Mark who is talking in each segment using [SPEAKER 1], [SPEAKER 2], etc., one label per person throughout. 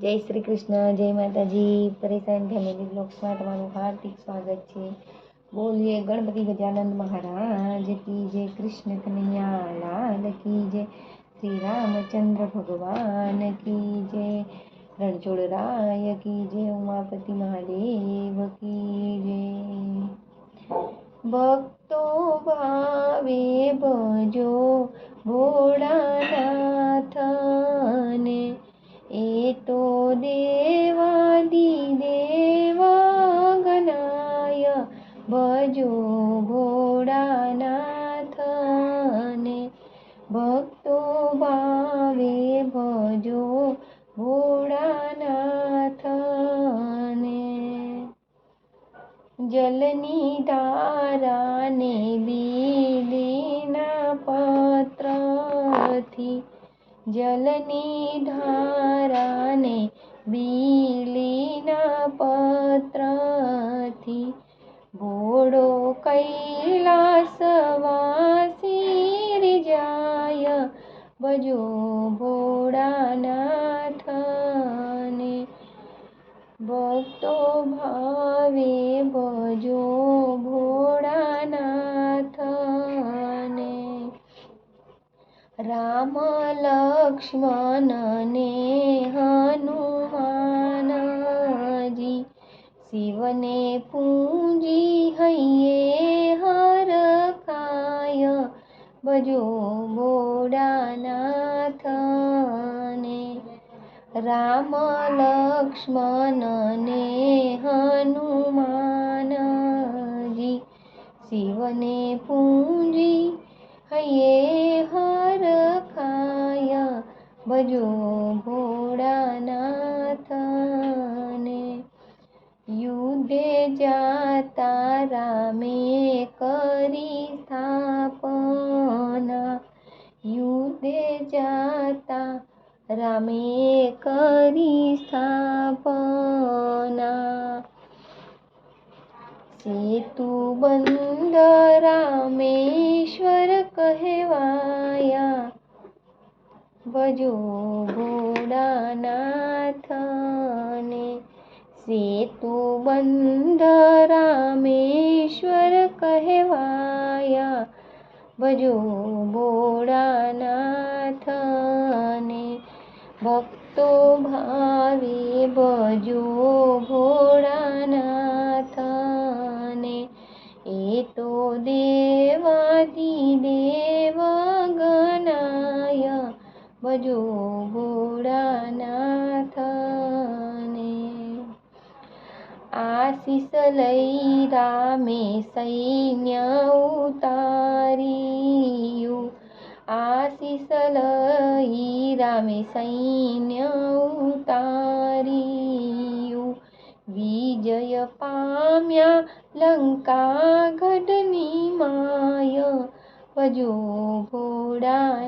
[SPEAKER 1] જય શ્રી કૃષ્ણ જય માતાજી પરેશાન ફેમિલી બ્લોગ્સમાં તમારું હાર્દિક સ્વાગત છે બોલીએ ગણપતિ ગજાનંદ મહારાજ કી જય કૃષ્ણ કનૈયા લાલ કી જય શ્રી રામચંદ્ર ભગવાન કી જય રણછોડરાય કી જય ઉમાપતિ મહાદેવ કી જય ભક્તો ભાવે ભજો ભજો ભોળાનાથને ભક્તો ભાવે ભજો ભોળાનાથને. જલની ધારાને બીલીના પત્રથી જલની ધારાને બીલીના પત્રથી ભોળો કૈલાસવાસી જાય ભજો ભોળાનાથને. ભક્તો ભાવે ભજો ભોળાનાથને. રામ લક્ષ્મણને હનુમાનજી શિવને પૂંજી ભજો બોડાનાથને રામ લક્ષ્મણને હનુમાનજી શિવને પૂંજી હૈયે હર ખાય. ભજો ભોળાનાથને, યુદ્ધે જાતા રામે કરી રામે કરી સ્થાપના સેતુ બંધ રામેશ્વર કહેવાયા ભજો ભોળાનાથને સેતુ બંધ રામેશ્વર કહેવાયા ભજો ભોળાનાથને ભક્તો ભાવે ભજો ભોળાનાથને એ તો દેવાદી દેવ ગણાય ભજો ભોળાનાથને આશીષ લઈ રામે સૈન્ય ઉતાર્યું આશીષ લઈ રામે સૈન્ય ઉતાર્યું વિજય પામ્યા લંકા ગઢની માય ભજો ભોળાનાથને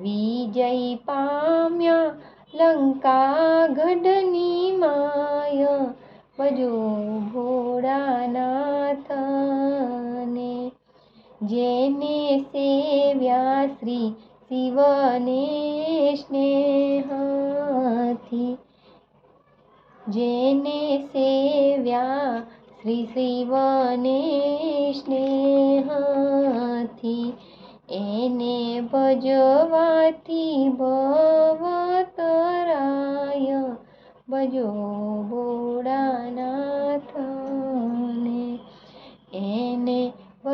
[SPEAKER 1] વિજય પામ્યા લંકા ગઢની માય ભજો ભોળાનાથને જેને સેવ્યા શ્રી શિવને સ્નેહથી. જેને સેવ્યા શ્રી શિવને સ્નેહથી. એને ભજવાથી ભવતરાય. ભજો ભોળાનાથને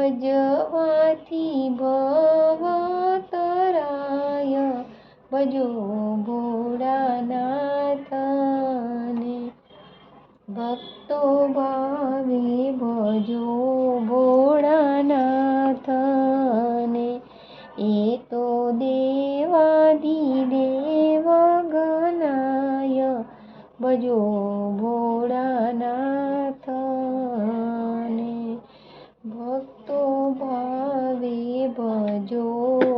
[SPEAKER 1] ભજવાથી ભવતરાય. ભજો ભોળાનાથને. ભક્તો ભાવે ભજો ભોળાનાથને. એ તો દેવાદી દેવ ગણાય. ભજો ભોળા Oh.